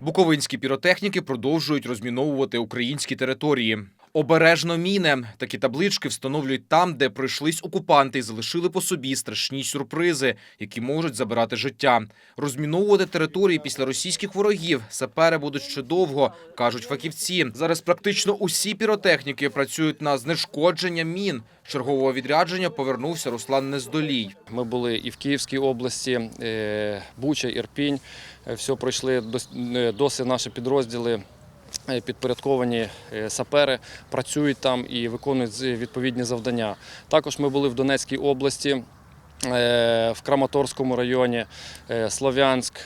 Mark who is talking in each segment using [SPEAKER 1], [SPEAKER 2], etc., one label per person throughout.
[SPEAKER 1] Буковинські піротехніки продовжують розміновувати українські території. Обережно міне. Такі таблички встановлюють там, де пройшлись окупанти і залишили по собі страшні сюрпризи, які можуть забирати життя. Розміновувати території після російських ворогів сапери будуть ще довго, кажуть фахівці. Зараз практично усі піротехніки працюють на знешкодження мін. Чергового відрядження повернувся Руслан Нездолій.
[SPEAKER 2] Ми були і в Київській області, е, Буча, Ірпінь. Е, Все пройшли е, досі наші підрозділи. Е, Підпорядковані е, сапери працюють там і виконують відповідні завдання. Також ми були в Донецькій області, е, в Краматорському районі, Слов'янськ,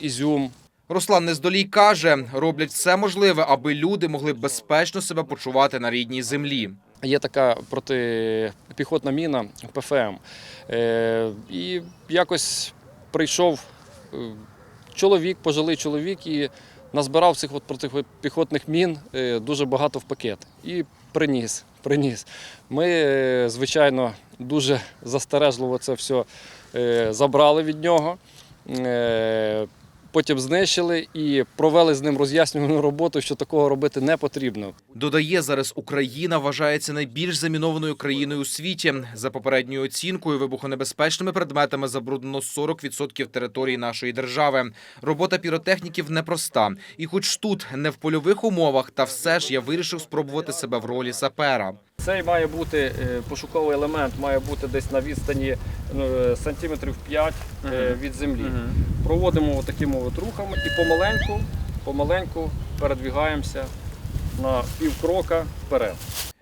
[SPEAKER 2] Ізюм,
[SPEAKER 1] Руслан Нездолій каже, роблять все можливе, аби люди могли безпечно себе почувати на рідній землі.
[SPEAKER 2] Є така протипіхотна міна ПФМ. І якось прийшов чоловік, пожилий чоловік, і назбирав цих от протипіхотних мін е, дуже багато в пакет. І приніс. приніс. Ми, е, звичайно, дуже застережливо це все е, забрали від нього. Потім знищили і провели з ним роз'яснювальну роботу, що такого робити не потрібно.
[SPEAKER 1] Додає, зараз Україна вважається найбільш замінованою країною у світі. За попередньою оцінкою, вибухонебезпечними предметами забруднено 40% території нашої держави. Робота піротехніків непроста. І хоч тут не в польових умовах, та все ж я вирішив спробувати себе в ролі сапера.
[SPEAKER 2] Цей має бути е, пошуковий елемент, має бути десь на відстані ну, сантиметрів 5 е, від землі. Проводимо такими от рухами і помаленьку, помаленьку передвігаємося на півкрока вперед.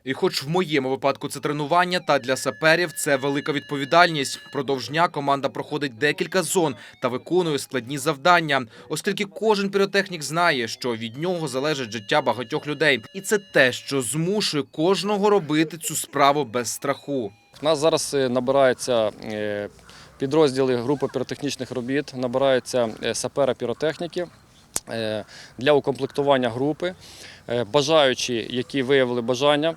[SPEAKER 1] І хоч в моєму випадку це тренування, та для саперів це велика відповідальність. Продовж дня команда проходить декілька зон та виконує складні завдання, оскільки кожен піротехнік знає, що від нього залежить життя багатьох людей, і це те, що змушує кожного робити цю справу без страху.
[SPEAKER 2] У нас зараз е, набираються е, підрозділи групи піротехнічних робіт, набираються е, сапера піротехніки для укомплектування групи. Бажаючі, які виявили бажання,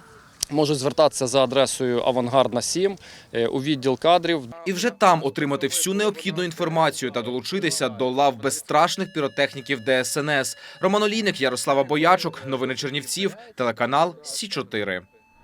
[SPEAKER 2] можуть звертатися за адресою Авангардна 7 е, у відділ кадрів.
[SPEAKER 1] І вже там отримати всю необхідну інформацію та долучитися до лав безстрашних піротехніків ДСНС. Роман Олійник, Ярослава Боячок, новини Чернівців, телеканал Сі 4